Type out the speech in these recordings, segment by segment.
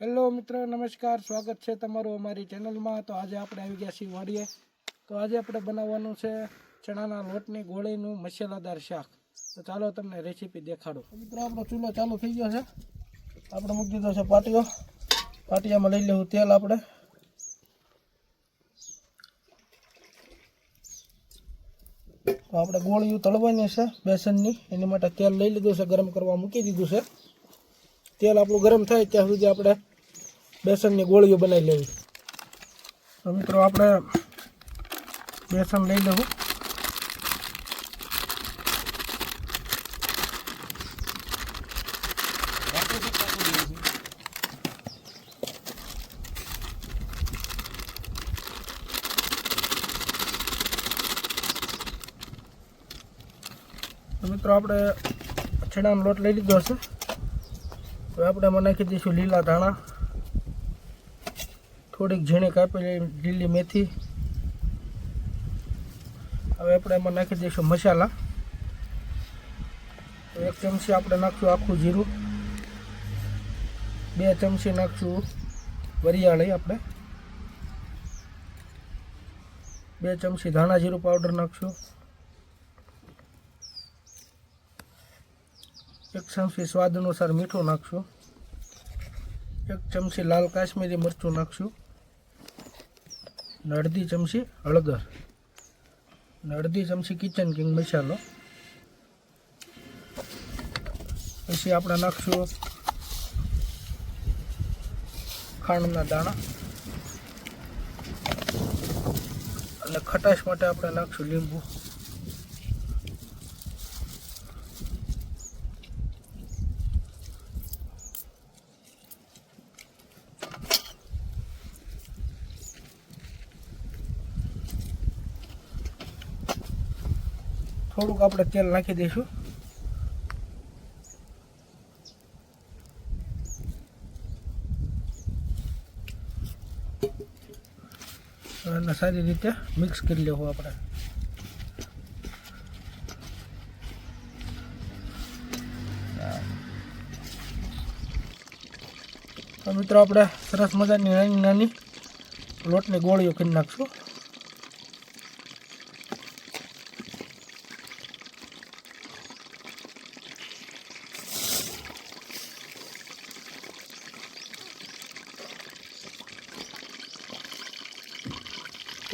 Hello મિત્રો, નમસ્કાર, સ્વાગત છે તમારું અમારી ચેનલમાં. તો આજે આપણે આવી ગયા છીએ વાડીએ. તો આજે આપણે બનાવવાનું છે ચણાના લોટની ગોળીનું મસાલાદાર શાક. તો ચાલો તમને રેસીપી દેખાડો. મિત્રો, આપણો ચૂલો ચાલુ થઈ ગયો છે. આપણે મૂકી દીધો છે પાટિયો. પાટિયામાં લઈ લેવું તેલ આપણે. તો આપણે ગોળીઓ તળવાની છે, બેસનની. એની માટે તેલ લઈ લીધું છે, ગરમ કરવા મૂકી દીધું છે. તેલ આપણું ગરમ થાય ત્યાં સુધી આપણે બેસનની ગોળીઓ બનાવી લેવી. તો મિત્રો આપણે બેસન લઈ લેવું. મિત્રો આપણે છેડાનો લોટ લઈ લીધો છે હવે આપણે એમાં નાખી દઈશું લીલા ધાણા. થોડીક ઝીણી કાપેલી લીલી મેથી. હવે આપણે એમાં નાખી દઈશું મસાલા. એક ચમચી આપણે નાખશું આખું જીરું. બે ચમચી નાખશું વરિયાળી આપણે. બે ચમચી ધાણા જીરું પાવડર નાખશું. એક ચમચી સ્વાદ અનુસાર મીઠું નાખશું. એક ચમચી લાલ કાશ્મીરી મરચું નાખશું. અને અડધી ચમચી હળદર. અને અડધી ચમચી કિચન કિંગ મસાલો. પછી આપણે નાખશું ખાંડના દાણા. અને ખટાશ માટે આપણે નાખશું લીંબુ. થોડુંક આપણે તેલ નાખી દઈશું. અને સારી રીતે મિક્સ કરી લેવું આપણે. તો મિત્રો, આપણે સરસ મજાની નાની નાની લોટની ગોળીઓ કરી નાખશું.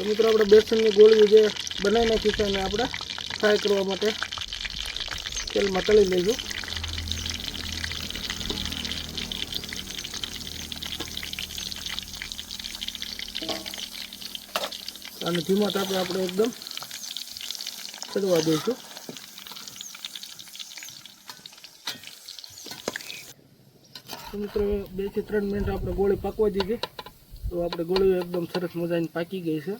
તો મિત્રો આપણે બેસનની ગોળીઓ જે બનાવી નાખી છે એને આપણે ફ્રાય કરવા માટે તેલમાં તળી લઈશું અને ધીમા તાપે આપણે એકદમ ચડવા દઈશું. મિત્રો બેથી ત્રણ મિનિટ આપણે ગોળી પાકવા દીધી. તો આપણે ગોળીઓ એકદમ સરસ મજાની પાકી ગઈ છે.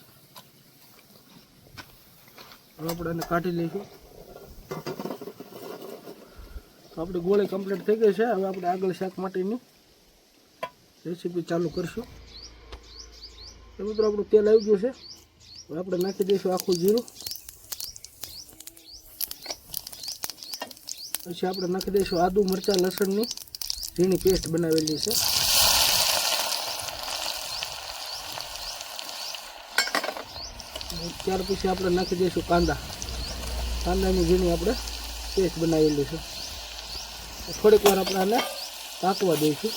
આપણે એને કાઢી લઈશું તો આપણી ગોળી કમ્પ્લીટ થઈ ગઈ છે. હવે આપણે આગળ શાક માટેની રેસીપી ચાલુ કરશું. તો મિત્રો, આપણું તેલ આવી ગયું છે. હવે આપણે નાખી દઈશું આખું જીરું. પછી આપણે નાખી દઈશું આદુ મરચાં લસણની ઝીણી પેસ્ટ બનાવેલી છે. ત્યાર પછી આપણે નાખી દઈશું કાંદા. કાંદાની ઝીણી આપણે પેસ્ટ બનાવેલી છે. થોડીક વાર આપણે આને પાકવા દઈશું.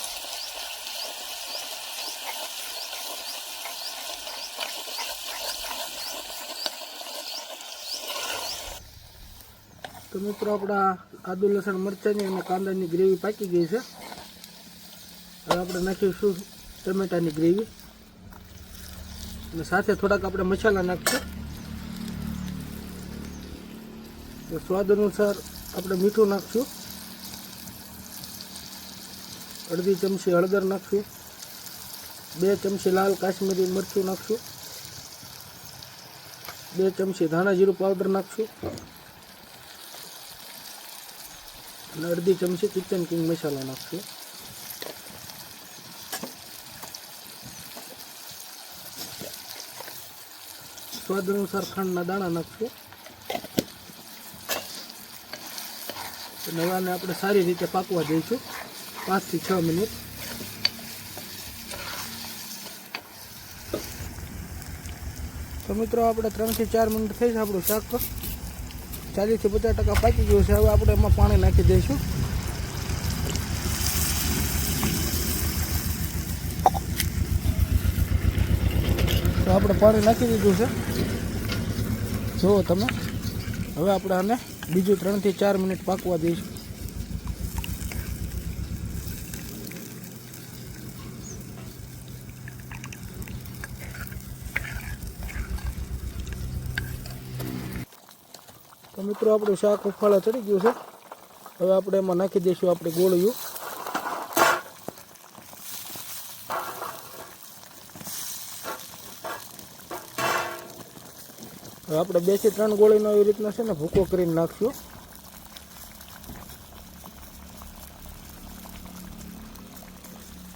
તો મિત્રો આપણા આદુ, લસણ, મરચાંની અને કાંદાની ગ્રેવી પાકી ગઈ છે. હવે આપણે નાખીશું ટમેટાની ગ્રેવી. અને સાથે થોડાક આપણે મસાલા નાખશું. સ્વાદ અનુસાર આપણે મીઠું નાખશું. અડધી ચમચી હળદર નાખશું. બે ચમચી લાલ કાશ્મીરી મરચું નાખશું. બે ચમચી ધાણા જીરું પાવડર નાખશું. અને અડધી ચમચી કિચન કિંગ મસાલો નાખશું. સ્વાદ અનુસાર ખાંડના દાણા નાખશું. નવાને આપણે સારી રીતે પાકવા દઈશું પાંચથી છ મિનિટ. તો મિત્રો, આપણે ત્રણથી ચાર મિનિટ થઈ છે આપણું શાક. ચાલીસથી પચાસ ટકા પાકી ગયું છે. હવે આપણે એમાં પાણી નાખી દઈશું. તો આપણે પાણી નાખી દીધું છે. જુઓ તમે. હવે આપણે આને બીજું ત્રણથી ચાર મિનિટ પાકવા દઈશું. તો મિત્રો, આપણું શાક ઉફાળા ચડી ગયું છે. હવે આપણે એમાં નાખી દઈશું આપણે ગોળીયું. આપણે બેથી ત્રણ ગોળીનો એવી રીતના છે ને ભૂકો કરીને નાખશું.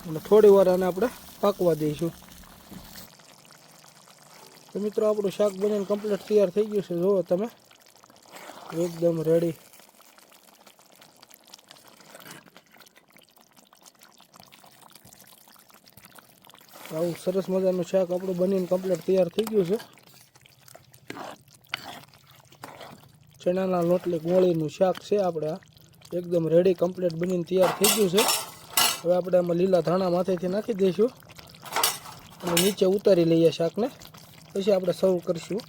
અને થોડી વાર આને આપણે પાકવા દઈશું. તો મિત્રો, આપણું શાક બનીને કમ્પ્લીટ તૈયાર થઈ ગયું છે. જુઓ તમે. એકદમ રેડી આવું સરસ મજાનું શાક આપણું બનીને કમ્પ્લીટ તૈયાર થઈ ગયું છે. ચણાના લોટલી ગોળીનું શાક છે આપણે એકદમ રેડી કમ્પ્લીટ બનીને તૈયાર થઈ ગયું છે. હવે આપણે આમાં લીલા ધાણા માથેથી નાખી દઈશું. અને નીચે ઉતારી લઈએ શાકને. પછી આપણે સર્વ કરીશું.